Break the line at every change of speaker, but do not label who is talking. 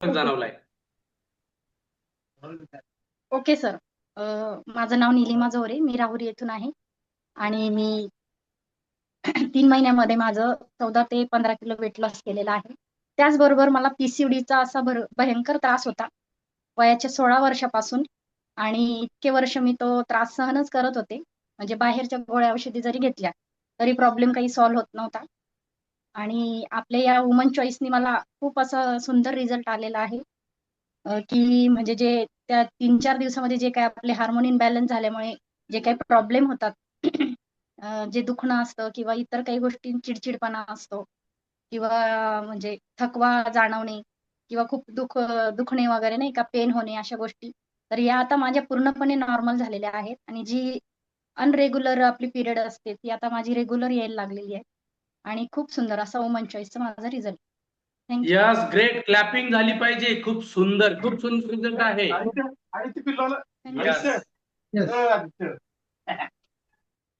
जाणवलाय.
Okay sir. माझं नाव निलिमा जोरे मी राहुरी येथून आहे. आणि मी तीन महिन्यामध्ये माझं चौदा ते पंधरा किलो वेट लॉस केलेला आहे. त्याचबरोबर मला पीसीओडीचा असा भर भयंकर त्रास होता. वयाच्या सोळा वर्षापासून. आणि इतके वर्ष मी तो त्रास सहनच करत होते. म्हणजे बाहेरच्या गोळ्या औषधी जरी घेतल्या तरी प्रॉब्लेम काही सॉल्व्ह होत नव्हता. आणि आपल्या या वुमन चॉईसनी मला खूप असं सुंदर रिझल्ट आलेला आहे. की म्हणजे जे त्या तीन चार दिवसामध्ये जे काही आपले हार्मोन इनबॅलन्स झाल्यामुळे जे काही प्रॉब्लेम होतात जे दुखणं असतं किंवा इतर काही गोष्टी चिडचिडपणा असतो किंवा म्हणजे थकवा जाणवणे किंवा खूप दुख दुखणे वगैरे नाही का पेन होणे अशा गोष्टी तर या आता माझ्या पूर्णपणे नॉर्मल झालेल्या आहेत. आणि जी अनरेग्युलर आपली पिरियड असते ती आता माझी रेग्युलर यायला लागलेली आहे. आणि खूप सुंदर असा वुमन चॉईसचा माझा result thank you
yes great clapping झाली पाहिजे. खूप सुंदर खूप सुंदर रिझल्ट आहे.
आणि